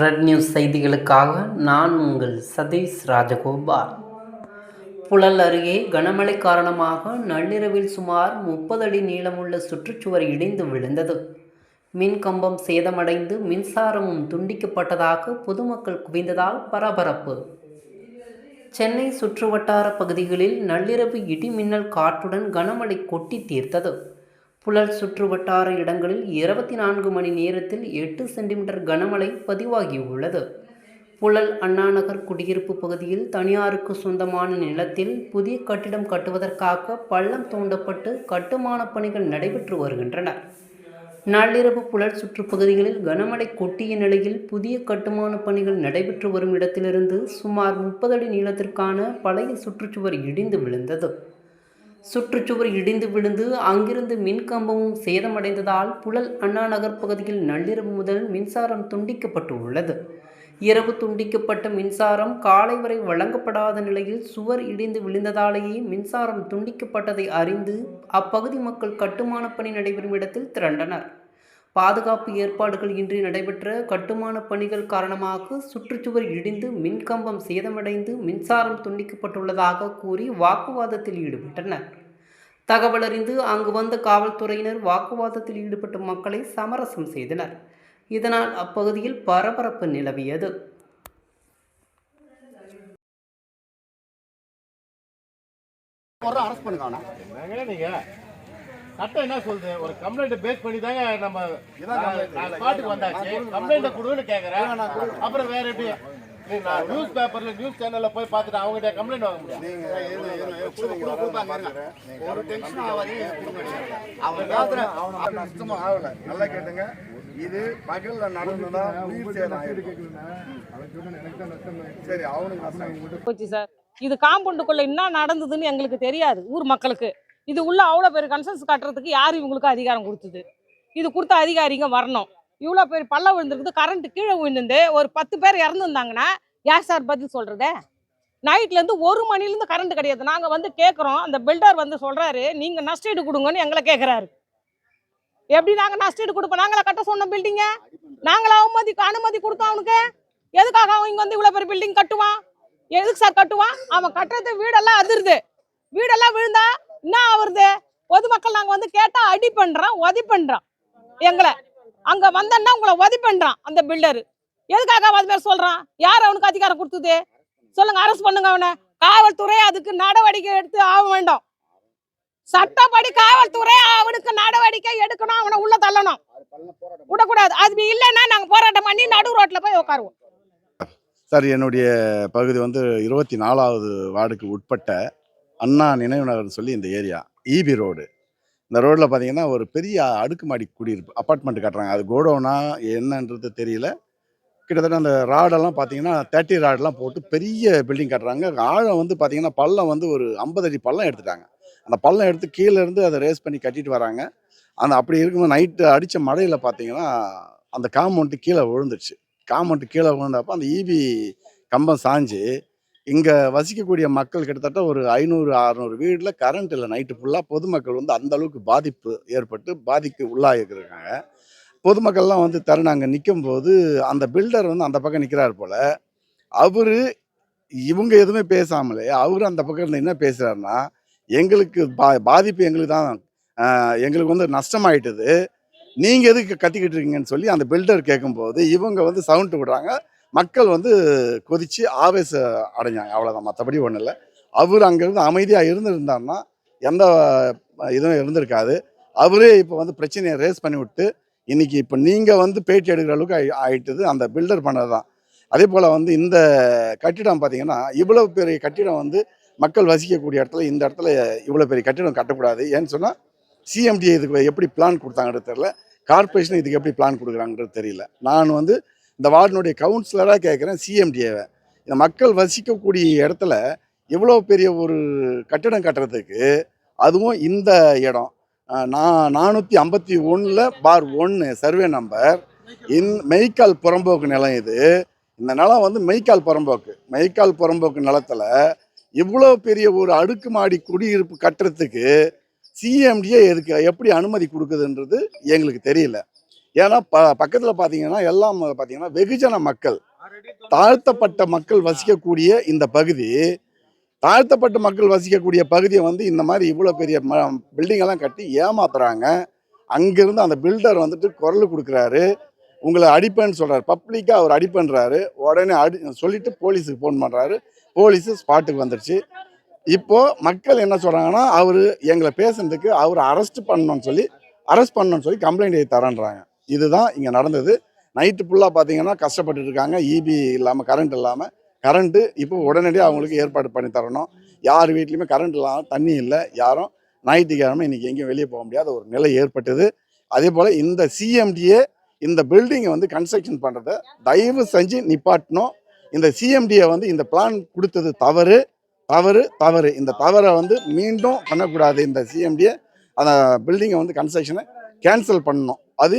Red news செய்திகளுக்காக நான் உங்கள் சதீஷ் ராஜகோபால். புழல் அருகே கனமழை காரணமாக நள்ளிரவில் சுமார் முப்பது அடி நீளமுள்ள சுற்றுச்சுவர் இடிந்து விழுந்தது. மின் கம்பம் சேதமடைந்து மின்சாரமும் துண்டிக்கப்பட்டதாக பொதுமக்கள் குவிந்ததால் பரபரப்பு. சென்னை சுற்றுவட்டார பகுதிகளில் நள்ளிரவு இடி மின்னல் காற்றுடன் கனமழை கொட்டி தீர்த்தது. புழல் சுற்றுவட்டார இடங்களில் இருபத்தி நான்கு மணி நேரத்தில் எட்டு சென்டிமீட்டர் கனமழை பதிவாகியுள்ளது. புழல் அண்ணாநகர் குடியிருப்பு பகுதியில் தனியாருக்கு சொந்தமான நிலத்தில் புதிய கட்டிடம் கட்டுவதற்காக பள்ளம் தோண்டப்பட்டு கட்டுமானப் பணிகள் நடைபெற்று வருகின்றன. நள்ளிரவு புழல் சுற்றுப்பகுதிகளில் கனமழை கொட்டிய நிலையில் புதிய கட்டுமான பணிகள் நடைபெற்று வரும் இடத்திலிருந்து சுமார் முப்பது அடி நீளத்திற்கான பழைய சுற்றுச்சுவர் இடிந்து விழுந்தது. சுற்றுச்சுவர் இடிந்து விழுந்து அங்கிருந்து மின்கம்பமும் சேதமடைந்ததால் புழல் அண்ணா நகர் பகுதியில் நள்ளிரவு முதல் மின்சாரம் துண்டிக்கப்பட்டு உள்ளது இரவு துண்டிக்கப்பட்ட மின்சாரம் காலை வரை வழங்கப்படாத நிலையில் சுவர் இடிந்து விழுந்ததாலேயே மின்சாரம் துண்டிக்கப்பட்டதை அறிந்து அப்பகுதி மக்கள் கட்டுமானப் பணி நடைபெறும் இடத்தில் திரண்டனர். பாதுகாப்பு ஏற்பாடுகள் இன்றி நடைபெற்ற கட்டுமான பணிகள் காரணமாக சுற்றுச்சுவர் இடிந்து மின்கம்பம் சேதமடைந்து மின்சாரம் துண்டிக்கப்பட்டுள்ளதாக கூறி வாக்குவாதத்தில் ஈடுபட்டனர். தகவல் அறிந்து அங்கு வந்த காவல்துறையினர் வாக்குவாதத்தில் ஈடுபட்ட மக்களை சமரசம் செய்தனர். இதனால் அப்பகுதியில் பரபரப்பு நிலவியது. ஒரு பண்ணுங்க சட்டம் என்ன சொல்லுது ஒரு கம்ப்ளைண்ட் பேஸ் பண்ணி தாங்க நம்ம ஸ்பாட்டுக்கு வந்தாச்சு. கம்ப்ளைண்ட் கொடுன்னு கேக்குறேன். அப்புறம் வேற எப்படி? நீ நான் நியூஸ் பேப்பர்ல நியூஸ் சேனல்ல போய் பார்த்துட்டு அவங்ககிட்ட கம்ப்ளைண்ட் வாங்க முடியும். ஒரு டென்ஷன் ஆகாதீங்க அவன் பேசுற அவன் நஷ்டமும் ஆகல. நல்லா கேட்டுங்க. இது பகல்ல நடந்ததா? உயிர் சேதம். சரி அவனுக்கு நஷ்டம். போச்சு சார். இது காம்பவுண்டுக்குள்ள என்ன நடந்ததுன்னு எங்களுக்கு தெரியாது ஊர் மக்களுக்கு. இது உள்ள அவ்வளோ பெரிய கன்சன்ஸ் கட்டுறதுக்கு யார் இவங்களுக்கு அதிகாரம் கொடுத்தது? இது கொடுத்த அதிகாரிங்க வரணும். இவ்வளோ பெரிய பள்ளம் விழுந்திருக்குது கரண்ட் கீழே விழுந்து ஒரு பத்து பேர் இறந்துருந்தாங்கன்னா யார் சார் பதில் சொல்றது? நைட்லேருந்து ஒரு மணிலேருந்து கரண்ட் கிடையாது. நாங்கள் வந்து கேட்குறோம் அந்த பில்டர் வந்து சொல்கிறாரு நீங்கள் நஷ்டீடு கொடுங்கன்னு எங்களை கேட்குறாரு எப்படி நாங்கள் நஷ்டீடு கொடுப்போம்? நாங்களா கட்ட சொன்ன பில்டிங்க நாங்களா அவமதி அனுமதி கொடுத்தோம் அவனுக்கு? எதுக்காக அவன் இங்கே வந்து இவ்வளோ பெரிய பில்டிங் கட்டுவான்? எதுக்கு சார் கட்டுவான்? அவன் கட்டுறது வீடெல்லாம் அதிருது. வீடெல்லாம் விழுந்தா என்ன ஆகுறது பொதுமக்கள் நாங்கள் வந்து கேட்டால் அடி பண்ணுறோம் உதவி பண்ணுறோம் எங்களை. அங்கே வந்தோன்னா உங்களை உதி பண்ணுறான் அந்த பில்டரு. எதுக்காக அது மாதிரி சொல்கிறான் யார் அவனுக்கு அதிகாரம் கொடுத்தது? சொல்லுங்க அரெஸ்ட் பண்ணுங்க அவனை. காவல்துறை அதுக்கு நடவடிக்கை எடுத்து ஆக வேண்டும். சட்டப்படி காவல்துறை அவனுக்கு நடவடிக்கை எடுக்கணும் அவனை உள்ள தள்ளணும். விடக்கூடாது. அது இல்லைன்னா நாங்கள் போராட்டம் பண்ணி நடு ரோட்டில் போய் உட்காருவோம் சார் என்னுடைய பகுதி வந்து இருபத்தி நாலாவது வார்டுக்கு உட்பட்ட அண்ணா நினைவு நகர்னு சொல்லி இந்த ஏரியா ஈபி ரோடு. இந்த ரோட்டில் பார்த்தீங்கன்னா ஒரு பெரிய அடுக்குமாடி குடியிருப்பு அப்பார்ட்மெண்ட் கட்டுறாங்க. அது கோடவுனா என்னன்றது தெரியல. கிட்டத்தட்ட அந்த ராடெல்லாம் பார்த்தீங்கன்னா தேர்ட்டி ராடெல்லாம் போட்டு பெரிய பில்டிங் கட்டுறாங்க. ஆழம் வந்து பார்த்தீங்கன்னா பள்ளம் வந்து ஒரு ஐம்பது அடி பள்ளம் எடுத்துட்டாங்க. அந்த பள்ளம் எடுத்து கீழேருந்து அதை ரேஸ் பண்ணி கட்டிட்டு வராங்க. அந்த அப்படி இருக்கும்போது நைட்டு அடித்த மழையில் பார்த்தீங்கன்னா அந்த காம்பவுண்ட்டு கீழே விழுந்துருச்சு. காம்பவுண்ட்டு கீழே விழுந்தப்போ அந்த ஈபி கம்பம் சாஞ்சு இங்கே வசிக்கக்கூடிய மக்கள் கிட்டத்தட்ட ஒரு ஐநூறு அறநூறு வீட்டில் கரண்ட் இல்லை. நைட்டு ஃபுல்லாக பொதுமக்கள் வந்து அந்த அளவுக்கு பாதிப்பு ஏற்பட்டு பாதிக்கு உள்ளாகிருக்காங்க பொதுமக்கள்லாம் வந்து தருணம் அங்கே நிற்கும் போது அந்த பில்டர் வந்து அந்த பக்கம் நிற்கிறார் போல். அவர் இவங்க எதுவுமே பேசாமலே அவர் அந்த பக்கம் இருந்து என்ன பேசுகிறாருன்னா எங்களுக்கு பா பாதிப்பு எங்களுக்கு தான் எங்களுக்கு வந்து நஷ்டமாயிட்டது. நீங்கள் எதுக்கு கத்திக்கிட்டு இருக்கீங்கன்னு சொல்லி அந்த பில்டர் கேட்கும்போது இவங்க வந்து சவுண்ட் விடுறாங்க மக்கள் வந்து கொதிச்சு ஆவேசம் அடைஞ்சாங்க. அவ்வளோதான் மற்றபடி ஒன்றும் இல்லை. அவர் அங்கேருந்து அமைதியாக இருந்திருந்தார்னா எந்த இதுவும் இருந்திருக்காது. அவரே இப்போ வந்து பிரச்சனையை ரேஸ் பண்ணி விட்டு இன்னைக்கு இப்போ நீங்கள் வந்து பேட்டி எடுக்கிற அளவுக்கு ஆயி- ஆயிட்டுது அந்த பில்டர் பண்ணது தான் அதே போல் வந்து இந்த கட்டிடம் பார்த்தீங்கன்னா இவ்வளவு பெரிய கட்டிடம் வந்து மக்கள் வசிக்கக்கூடிய இடத்துல இந்த இடத்துல இவ்வளோ பெரிய கட்டிடம் கட்டக்கூடாது. ஏன்னு சொன்னால் சிஎம்டி இதுக்கு எப்படி பிளான் கொடுத்தாங்கன்றது தெரியல. கார்பரேஷன் இதுக்கு எப்படி பிளான் கொடுக்குறாங்கன்றது தெரியல. நான் வந்து இந்த வார்டினுடைய கவுன்சிலராக கேட்குறேன் சிஎம்டிஏவை இந்த மக்கள் வசிக்கக்கூடிய இடத்துல இவ்வளோ பெரிய ஒரு கட்டிடம் கட்டுறதுக்கு அதுவும் இந்த இடம். நான் நானூற்றி ஐம்பத்தி ஒன்றில் பார் ஒன்று சர்வே நம்பர் இன் மெய்க்கால் புறம்போக்கு நிலம் இது. இந்த நிலம் வந்து மெய்க்கால் புறம்போக்கு. மெய்க்கால் புறம்போக்கு நிலத்தில் இவ்வளோ பெரிய ஒரு அடுக்குமாடி குடியிருப்பு கட்டுறதுக்கு சிஎம்டியே எதுக்கு எப்படி அனுமதி கொடுக்குதுன்றது எங்களுக்கு தெரியல. ஏன்னா ப பக்கத்தில் பார்த்தீங்கன்னா எல்லாம் பார்த்தீங்கன்னா வெகுஜன மக்கள். தாழ்த்தப்பட்ட மக்கள் வசிக்கக்கூடிய இந்த பகுதி தாழ்த்தப்பட்ட மக்கள் வசிக்கக்கூடிய பகுதியை வந்து இந்த மாதிரி இவ்வளோ பெரிய ம பில்டிங்கெல்லாம் கட்டி ஏமாத்துறாங்க. அங்கேருந்து அந்த பில்டர் வந்துட்டு குரல் கொடுக்குறாரு. உங்களை அடிப்பேன்னு சொல்கிறாரு பப்ளிக்காக அவர் அடிப்பேன்றாரு உடனே அடி சொல்லிவிட்டு போலீஸுக்கு ஃபோன் பண்ணுறாரு போலீஸு ஸ்பாட்டுக்கு வந்துடுச்சு இப்போது மக்கள் என்ன சொல்கிறாங்கன்னா அவர் எங்களை பேசுனதுக்கு அவர் அரெஸ்ட் பண்ணணும்னு சொல்லி அரெஸ்ட் பண்ணணும்னு சொல்லி கம்ப்ளைண்ட் எழுதி தரேன்றாங்க. இதுதான் இங்கே நடந்தது. நைட்டு ஃபுல்லாக பார்த்தீங்கன்னா கஷ்டப்பட்டுட்டு இருக்காங்க. இபி இல்லாமல் கரண்ட் இல்லாமல் கரண்ட்டு இப்போ உடனடியாக அவங்களுக்கு ஏற்பாடு பண்ணி தரணும். யார் வீட்லேயுமே கரண்ட் இல்லாமல் தண்ணி இல்லை யாரும் ஞாயிற்றுக்கிழமை இன்னைக்கு எங்கேயும் வெளியே போக முடியாத ஒரு நிலை ஏற்பட்டது. அதே போல் இந்த சிஎம்டிஏ இந்த பில்டிங்கை வந்து கன்ஸ்ட்ரக்ஷன் பண்ணுறத தயவு செஞ்சு நிப்பாட்டணும். இந்த சிஎம்டியை வந்து இந்த பிளான் கொடுத்தது தவறு. தவறு தவறு. இந்த தவறை வந்து மீண்டும் பண்ணக்கூடாது. இந்த சிஎம்டியை அந்த பில்டிங்கை வந்து கன்ஸ்ட்ரக்ஷனை கேன்சல் பண்ணணும். அது